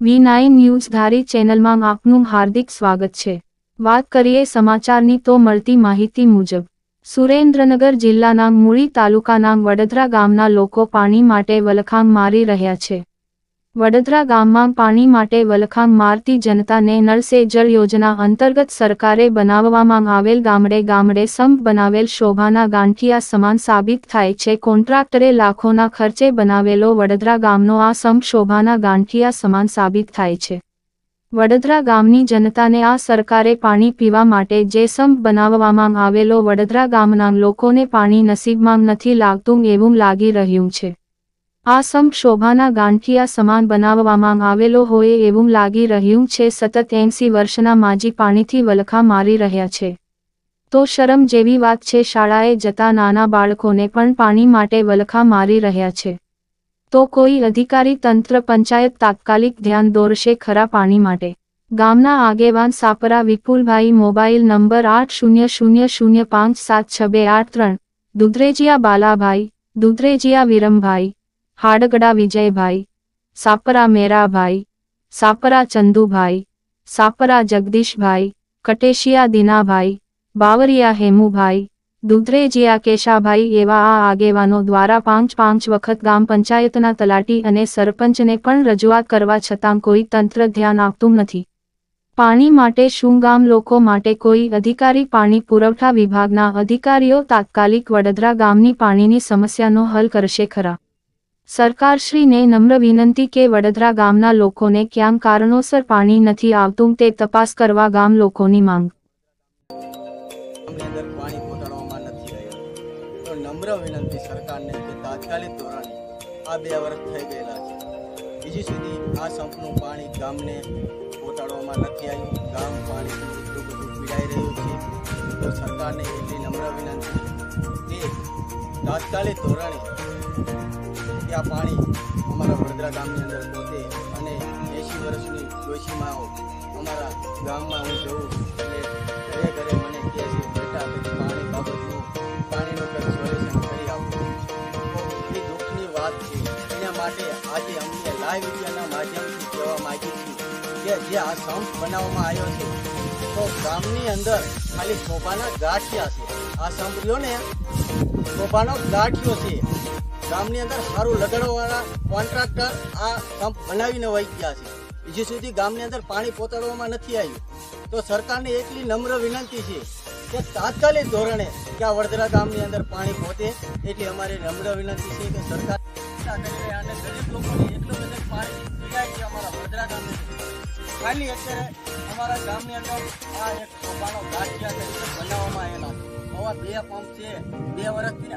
વી nine news ધારી ચેનલમાં આપનું હાર્દિક સ્વાગત છે. વાત કરીએ સમાચારની તો મળતી માહિતી મુજબ, સુરેન્દ્રનગર જિલ્લાના મૂળી તાલુકાના વડોદરા ગામના લોકો પાણી માટે વલખામ મારી રહ્યા છે. વડોદરા ગામમાં પાણી માટે વલખામ મારતી જનતાને નળ સે જળ યોજના અંતર્ગત સરકારે બનાવવામાં આવેલ ગામડે ગામડે સંપ બનાવેલ શોભાના ગાંઠિયા સમાન સાબિત થાય છે. કોન્ટ્રાક્ટરે લાખોના ખર્ચે બનાવેલો વડોદરા ગામનો આ સંપ શોભાના ગાંઠિયા સમાન સાબિત થાય છે. વડોદરા ગામની જનતાને આ સરકારે પાણી પીવા માટે જે સંપ બનાવવામાં આવેલો વડોદરા ગામના લોકોને પાણી નસીબમાં નથી લાગતું એવું લાગી રહ્યું છે. આ સંપ શોભાના ગાંઠિયા સમાન બનાવવામાં આવેલો હોય એવું લાગી રહ્યું છે. સતત એંસી વર્ષના માજી પાણીથી વલખા મારી રહ્યા છે. તો શરમ જેવી વાત છે, શાળાએ જતા નાના બાળકોને પણ પાણી માટે વલખા મારી રહ્યા છે. તો કોઈ અધિકારી તંત્ર પંચાયત તાત્કાલિક ધ્યાન દોરશે ખરા પાણી માટે. ગામના આગેવાન સાપરા વિપુલભાઈ મોબાઈલ નંબર આઠ શૂન્ય શૂન્ય શૂન્ય પાંચ સાત છ બે આઠ ત્રણ, દુધરેજિયા બાલાભાઈ, દુધરેજિયા વિરમભાઈ હાડગડા વિજયભાઈ, સાપરા મેરાભાઈ, સાપરા ચંદુભાઈ, સાપરા જગદીશભાઈ, કટેશિયા દીનાભાઈ, બાવરિયા હેમુભાઈ, દુધરેજિયા કેશાભાઈ એવા આ આગેવાનો દ્વારા પાંચ પાંચ વખત ગામ પંચાયતના તલાટી અને સરપંચને પણ રજૂઆત કરવા છતાં કોઈ તંત્ર ધ્યાન આપતું નથી. પાણી માટે શું ગામ લોકો માટે કોઈ અધિકારી પાણી પુરવઠા વિભાગના અધિકારીઓ તાત્કાલિક વડોદરા ગામની પાણીની સમસ્યાનો હલ કરશે ખરા? સરકારશ્રીને નમ્ર વિનંતી કે વડોદરા ગામના લોકોને ક્યાં કારણોસર પાણી નથી આવતું તે તપાસ કરવા ગામ લોકોની માંગ. તાત્કાલિક ધોરણે આ પાણી અમારા વડોદરા ગામની અંદર પહોંચે અને એંશી વર્ષની ડોશીમાઓ અમારા ગામમાં હું જઉં એટલે ઘરે ઘરે મને કહે છે, બેટા પછી પાણી બાબતનું, પાણીનું કંઈક સોલ્યુશન કરી આપો. એ દુઃખની વાત છે. એના માટે આજે અમને લાઈવ મીડિયાના માધ્યમથી કહેવા માગીએ છીએ કે જે આ સંપ બનાવવામાં આવ્યો છે, તો ગામની અંદર ખાલી શોભાના ગાંઠિયા છે. આ સંપ ને? શોભાનો ગાંઠિયો છે. ગામની અંદર સારું લગાડવાવાળા કોન્ટ્રાક્ટર આ પંપ બનાવીને વહી ગયા છે. હજી સુધી ગામની અંદર પાણી પહોંચાડવામાં નથી આવ્યું. તો સરકારને એટલી નમ્ર વિનંતી છે કે તાત્કાલિક ધોરણે કે આ વડોદરા ગામની અંદર પાણી પહોંચે એટલી અમારી નમ્ર વિનંતી છે કે સરકાર અને ગરીબ લોકોને એટલું બધું પાણી પીડાય છે અમારા વડોદરા ગામની ખાલી અત્યારે અમારા ગામની અંદર આ એક સોપાનો તરીકે બનાવવામાં આવેલા આવા બે પંપ છે, બે વર્ષથી